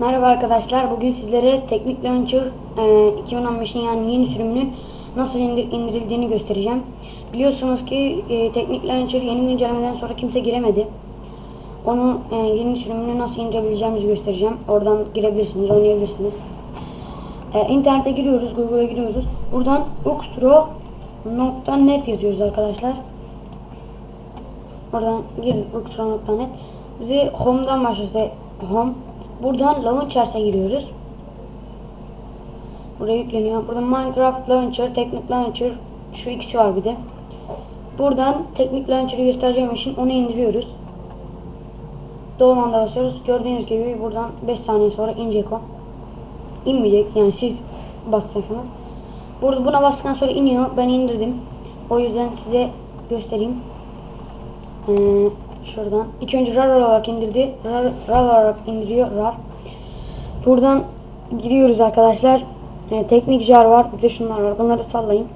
Merhaba arkadaşlar. Bugün sizlere Teknik Launcher e, 2015'in yani yeni sürümünün nasıl indir- indirildiğini göstereceğim. Biliyorsunuz ki e, Teknik Launcher yeni güncellemeden sonra kimse giremedi. Onu e, yeni sürümünü nasıl indirebileceğimizi göstereceğim. Oradan girebilirsiniz, oynayabilirsiniz. E, internete giriyoruz, Google'a giriyoruz. Buradan uxtro.net yazıyoruz arkadaşlar. Oradan girdik uxtro.net. Bizi home'dan başladı. Home. Buradan Launchers'e giriyoruz. Buraya yükleniyor. Burada Minecraft Launcher, Technic Launcher şu ikisi var bir de. Buradan Technic Launcher'ı göstereceğim için onu indiriyoruz. Doğulan'da basıyoruz. Gördüğünüz gibi buradan 5 saniye sonra inecek o. İnmeyecek yani siz basacaksınız. Burada buna bastıktan sonra iniyor. Ben indirdim. O yüzden size göstereyim. Ee, şuradan. İlk önce RAR olarak indirdi. RAR, RAR olarak indiriyor. RAR. Buradan giriyoruz arkadaşlar. Ee, teknik jar var. Bir de şunlar var. Bunları sallayın.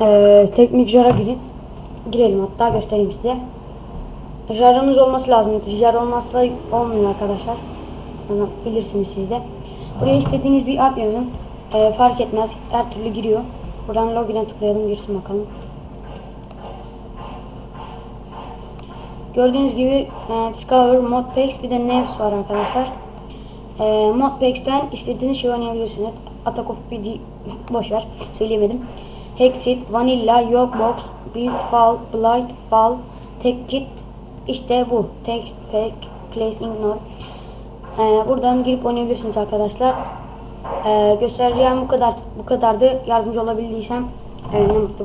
Ee, teknik jar'a girin. Girelim hatta göstereyim size. Jar'ınız olması lazım. Jar olmazsa olmuyor arkadaşlar. Bunu bilirsiniz siz de. Buraya istediğiniz bir ad yazın. Ee, fark etmez. Her türlü giriyor. Buradan login'e tıklayalım. Girsin bakalım. Gördüğünüz gibi e, Discover, Modpacks bir de Nevs var arkadaşlar. E, Modpacks'ten istediğiniz şey oynayabilirsiniz. Attack of PD boşver söyleyemedim. Hexit, Vanilla, Yogbox, Build Fall, Blight Fall, Tek Kit işte bu. Text Pack, Place Ignore. E, buradan girip oynayabilirsiniz arkadaşlar. E, göstereceğim bu kadar bu kadardı. Yardımcı olabildiysem e, ne mutlu bana.